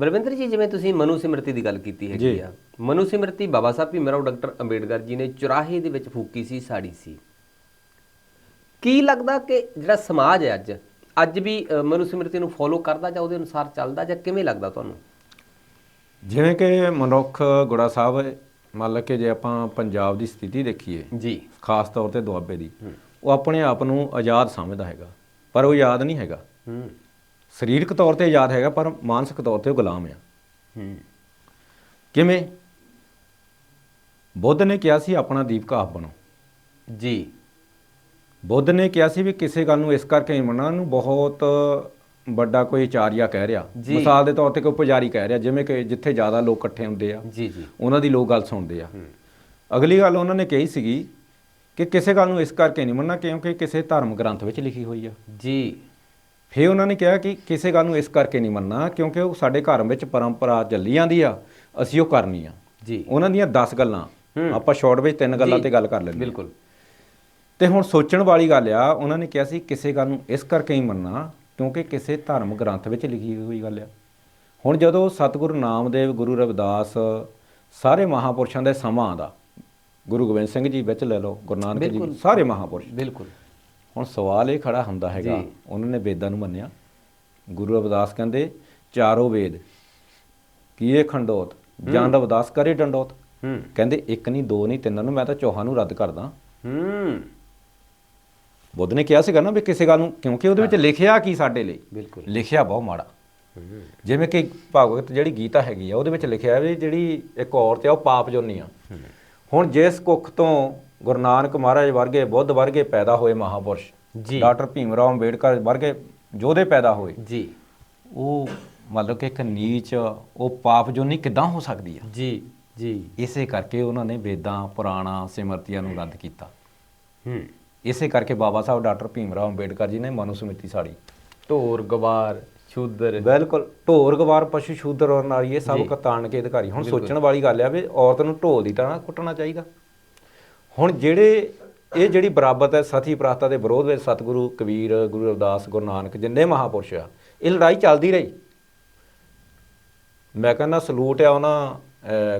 ਬਲਵਿੰਦਰ ਜੀ ਜਿਵੇਂ ਤੁਸੀਂ ਮਨੂ ਸਿਮਰਤੀ ਦੀ ਗੱਲ ਕੀਤੀ ਹੈਗੀ ਜੀ। ਆ ਮਨੂ ਸਿਮਰਤੀ ਬਾਬਾ ਸਾਹਿਬ ਭੀਮਰਾਓ ਡਾਕਟਰ ਅੰਬੇਡਕਰ ਜੀ ਨੇ ਚੁਰਾਹੇ ਦੇ ਵਿੱਚ ਫੂਕੀ ਸੀ ਸਾੜੀ ਸੀ। ਕੀ ਲੱਗਦਾ ਕਿ ਜਿਹੜਾ ਸਮਾਜ ਹੈ ਅੱਜ ਅੱਜ ਵੀ ਮਨੂ ਸਿਮਰਤੀ ਨੂੰ ਫੋਲੋ ਕਰਦਾ ਜਾਂ ਉਹਦੇ ਅਨੁਸਾਰ ਚੱਲਦਾ ਜਾਂ ਕਿਵੇਂ ਲੱਗਦਾ ਤੁਹਾਨੂੰ? ਜਿਵੇਂ ਕਿ ਮਨੁੱਖ ਗੁੜਾ ਸਾਹਿਬ ਮੰਨ ਲਓ ਕਿ ਜੇ ਆਪਾਂ ਪੰਜਾਬ ਦੀ ਸਥਿਤੀ ਦੇਖੀਏ ਜੀ। ਖਾਸ ਤੌਰ ਤੇ ਦੁਆਬੇ ਦੀ ਉਹ ਆਪਣੇ ਆਪ ਨੂੰ ਆਜ਼ਾਦ ਸਮਝਦਾ ਹੈਗਾ ਪਰ ਉਹ ਆਜ਼ਾਦ ਨਹੀਂ ਹੈਗਾ। ਹੂੰ। ਸਰੀਰਕ ਤੌਰ ਤੇ ਆਜ਼ਾਦ ਹੈਗਾ ਪਰ ਮਾਨਸਿਕ ਤੌਰ ਤੇ ਉਹ ਗੁਲਾਮ ਆ। ਹੂੰ। ਕਿਵੇਂ? ਬੁੱਧ ਨੇ ਕਿਹਾ ਸੀ ਆਪਣਾ ਦੀਪਕ ਆਪ ਬਣੋ। ਜੀ। ਬੁੱਧ ਨੇ ਕਿਹਾ ਸੀ ਵੀ ਕਿਸੇ ਗੱਲ ਨੂੰ ਇਸ ਕਰਕੇ ਨਹੀਂ ਮੰਨਣਾ ਨੂੰ ਬਹੁਤ ਵੱਡਾ ਕੋਈ ਆਚਾਰੀਆ ਕਹਿ ਰਿਹਾ। ਮਿਸਾਲ ਦੇ ਤੌਰ ਤੇ ਕੋਈ ਪੁਜਾਰੀ ਕਹਿ ਰਿਹਾ ਜਿਵੇਂ ਕਿ ਜਿੱਥੇ ਜ਼ਿਆਦਾ ਲੋਕ ਇਕੱਠੇ ਹੁੰਦੇ ਆ ਜੀ ਜੀ। ਉਹਨਾਂ ਦੀ ਲੋਕ ਗੱਲ ਸੁਣਦੇ ਆ। ਅਗਲੀ ਗੱਲ ਉਹਨਾਂ ਨੇ ਕਹੀ ਸੀਗੀ ਕਿ ਕਿਸੇ ਗੱਲ ਨੂੰ ਇਸ ਕਰਕੇ ਨਹੀਂ ਮੰਨਣਾ ਕਿਉਂਕਿ ਕਿਸੇ ਧਰਮ ਗ੍ਰੰਥ ਵਿੱਚ ਲਿਖੀ ਹੋਈ ਆ। ਜੀ। ਫਿਰ ਉਹਨਾਂ ਨੇ ਕਿਹਾ ਕਿ ਕਿਸੇ ਗੱਲ ਨੂੰ ਇਸ ਕਰਕੇ ਨਹੀਂ ਮੰਨਣਾ ਕਿਉਂਕਿ ਉਹ ਸਾਡੇ ਘਰ ਵਿੱਚ ਪਰੰਪਰਾ ਚੱਲੀ ਜਾਂਦੀ ਆ ਅਸੀਂ ਉਹ ਕਰਨੀ ਆ ਜੀ ਉਹਨਾਂ ਦੀਆਂ 10 ਗੱਲਾਂ। ਆਪਾਂ ਸ਼ਾਰਟ ਵਿੱਚ ਤਿੰਨ ਗੱਲਾਂ। ਤੇ ਗੱਲ ਕਰ ਲੈਂਦੇ। ਬਿਲਕੁਲ ਤੇ ਹੁਣ ਸੋਚਣ ਵਾਲੀ ਗੱਲ ਆ ਉਹਨਾਂ ਨੇ ਕਿਹਾ ਸੀ ਕਿਸੇ ਗੱਲ ਨੂੰ ਇਸ ਕਰਕੇ ਹੀ ਮੰਨਣਾ ਕਿਉਂਕਿ ਕਿਸੇ ਧਰਮ ਗ੍ਰੰਥ ਵਿੱਚ ਲਿਖੀ ਹੋਈ ਗੱਲ ਆ ਹੁਣ ਜਦੋਂ ਸਤਿਗੁਰੂ ਨਾਮਦੇਵ ਗੁਰੂ ਰਵਿਦਾਸ ਸਾਰੇ ਮਹਾਪੁਰਸ਼ਾਂ ਦੇ ਸਮਾਂ ਆਉਂਦਾ ਗੁਰੂ ਗੋਬਿੰਦ ਸਿੰਘ ਜੀ ਵਿੱਚ ਲੈ ਲਓ ਗੁਰੂ ਨਾਨਕ ਜੀ। ਸਾਰੇ ਮਹਾਪੁਰਸ਼ ਬਿਲਕੁਲ ਹੁਣ ਸਵਾਲ ਇਹ ਖੜਾ ਹੁੰਦਾ ਹੈਗਾ। ਉਹਨਾਂ ਨੇ ਵੇਦਾਂ ਨੂੰ ਮੰਨਿਆ। ਗੁਰੂ ਰਵਿਦਾਸ ਕਹਿੰਦੇ ਚਾਰੋਂ ਵੇਦ। ਕੀਏ ਖੰਡੋਤ? ਜਾਂ ਰਵਿਦਾਸ ਕਰੇ ਡੰਡੋਤ? ਹੂੰ। ਕਹਿੰਦੇ ਇੱਕ ਨਹੀਂ ਦੋ ਨਹੀਂ ਤਿੰਨਾਂ ਨੂੰ ਮੈਂ ਤਾਂ ਚੌਹਾਂ ਨੂੰ ਰੱਦ ਕਰਦਾ। ਹੂੰ। ਬੁੱਧ ਨੇ ਕਿਹਾ ਸੀਗਾ ਨਾ ਵੀ ਕਿਸੇ ਗੱਲ ਨੂੰ ਕਿਉਂਕਿ ਉਹਦੇ ਵਿੱਚ ਲਿਖਿਆ ਕੀ ਸਾਡੇ ਲਈ? ਬਿਲਕੁਲ। ਲਿਖਿਆ ਬਹੁਤ ਮਾੜਾ। ਜਿਵੇਂ ਕਿ ਭਾਗਵਤ ਜਿਹੜੀ ਗੀਤਾ ਹੈਗੀ ਆ ਉਹਦੇ ਵਿੱਚ ਲਿਖਿਆ ਵੀ ਜਿਹੜੀ ਇੱਕ ਔਰਤ ਆ ਉਹ ਪਾਪ ਜੋਨੀ ਆ। ਹੁਣ ਜਿਸ ਕੁੱਖ ਤੋਂ ਗੁਰੂ ਨਾਨਕ ਮਹਾਰਾਜ ਵਰਗੇ ਬੁੱਧ ਵਰਗੇ ਪੈਦਾ ਹੋਏ ਮਹਾਪੁਰਸ਼। ਜੀ। ਡਾਕਟਰ ਭੀਮ ਰਾਓ ਅੰਬੇਡਕਰ ਵਰਗੇ ਯੋਧੇ ਪੈਦਾ ਹੋਏ। ਜੀ। ਉਹ ਮਤਲਬ ਕਿ ਇੱਕ ਨੀਚ ਉਹ ਪਾਪ ਜੋਨੀ ਕਿਦਾਂ ਹੋ ਸਕਦੀ ਆ? ਜੀ ਜੀ। ਇਸੇ ਕਰਕੇ ਉਹਨਾਂ ਨੇ ਵੇਦਾਂ ਪੁਰਾਣਾ ਸਿਮਰਤੀਆਂ ਨੂੰ ਰੱਦ ਕੀਤਾ। ਹੂੰ। ਇਸੇ ਕਰਕੇ ਬਾਬਾ ਸਾਹਿਬ ਡਾਕਟਰ ਭੀਮ ਰਾਓ ਅੰਬੇਡਕਰ ਜੀ ਨੇ ਮਨੁਸਮ੍ਰਿਤੀ ਸਾੜੀ। ਢੋਰ ਗਵਾਰ ਸ਼ੂਦਰ। ਬਿਲਕੁਲ। ਢੋਰ ਗਵਾਰ ਪਸ਼ੂ ਸ਼ੂਦਰ ਔਰ ਨਾਰੀ ਇਹ ਸਭ। ਕਤਾਣ ਕੇ ਅਧਿਕਾਰੀ। ਹੁਣ ਸੋਚਣ ਵਾਲੀ ਗੱਲ ਆ ਵੀ ਔਰਤ ਨੂੰ ਢੋਲ ਦੀ ਤਰ੍ਹਾਂ ਕੁੱਟਣਾ ਚਾਹੀਦਾ। ਹੁਣ ਜਿਹੜੇ ਇਹ ਜਿਹੜੀ ਬਰਾਬਤ ਹੈ ਸਤੀ ਪ੍ਰਾਸਤਾ ਦੇ ਵਿਰੋਧ ਵਿੱਚ ਸਤਿਗੁਰੂ ਕਬੀਰ ਗੁਰੂ ਰਵਿਦਾਸ ਗੁਰੂ ਨਾਨਕ ਜਿੰਨੇ ਮਹਾਪੁਰਸ਼ ਆ ਇਹ ਲੜਾਈ ਚੱਲਦੀ ਰਹੀ। ਮੈਂ ਕਹਿੰਦਾ ਸਲੂਟ ਆ ਉਹਨਾਂ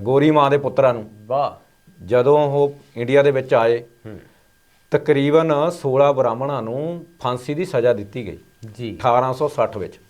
ਗੋਰੀ ਮਾਂ ਦੇ ਪੁੱਤਰਾਂ ਨੂੰ। ਵਾਹ। ਜਦੋਂ ਉਹ ਇੰਡੀਆ ਦੇ ਵਿੱਚ ਆਏ ਤਕਰੀਬਨ 16 ਬ੍ਰਾਹਮਣਾਂ ਨੂੰ ਫਾਂਸੀ ਦੀ ਸਜ਼ਾ ਦਿੱਤੀ ਗਈ। ਜੀ। 1860 ਵਿੱਚ।